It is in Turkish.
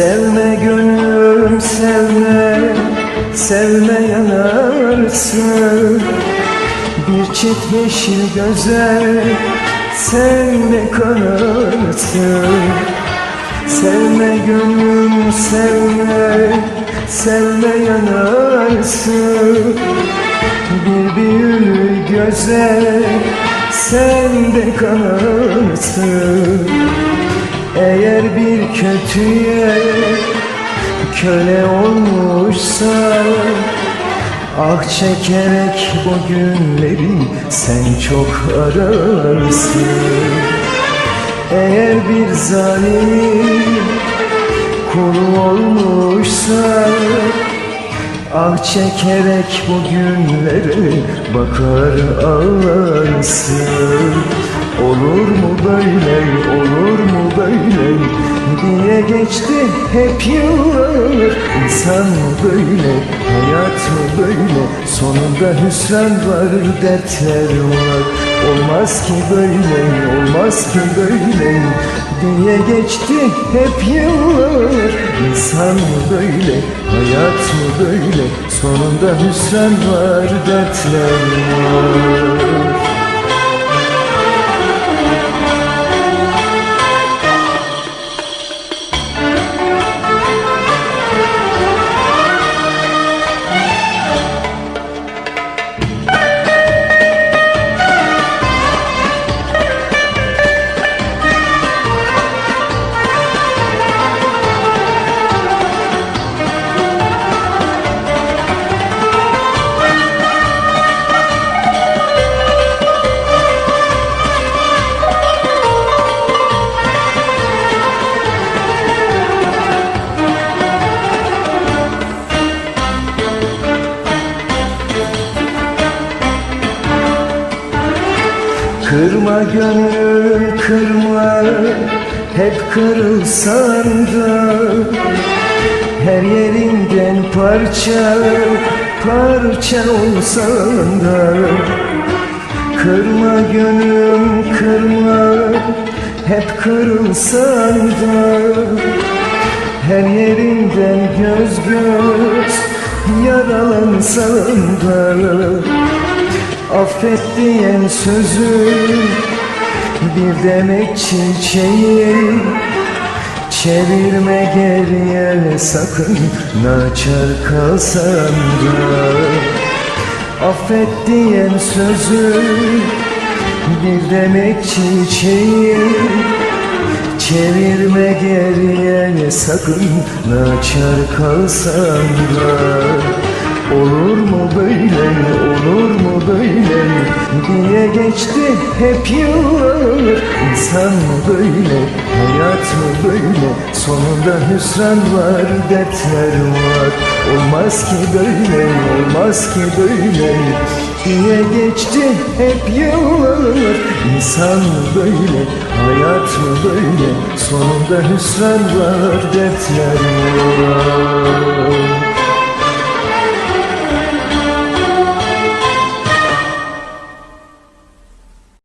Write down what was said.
Sevme gönlüm sevme Sevme yanarsın. Bir çift yeşil göze Sevme kanarsın. Sevme gönlüm sevme Sevme yanarsın. Bir büyülü göze Sen de kanarsın kötüye köle olmuşsan Ah çekerek bu günleri sen çok ararsın. Eğer bir zalim kulu olmuşsan Ah çekerek bu günlere bakar ağlarsın Olur mu böyle, olur mu böyle? Diye geçti hep yıllar. İnsan mı böyle, hayat mı böyle? Sonunda hüsran var, dertler var. Olmaz ki böyle, olmaz ki böyle. Diye geçti hep yıllar. İnsan mı böyle, hayat mı böyle? Sonunda hüsran var, dertler var Kırma gönül kırma. Hep kırılsan da Her yerinden parça Parça olsan da. Kırma gönül kırma. Hep kırılsan da Her yerinden göz göz Yaralansan da Affet diyen sözü bir demek çiçeği Çevirme geriye sakın naçar kalsan da. Affet diyen sözü bir demek çiçeği Çevirme geriye sakın naçar kalsan da. Olur mu böyle, böyle diye geçti hep yıllar. İnsan mı böyle, hayat mı böyle? Sonunda hüsran var, dertler var. Olmaz ki böyle, olmaz ki böyle diye geçti hep yıllar. İnsan mı böyle, hayat mı böyle? Sonunda hüsran var, dertler var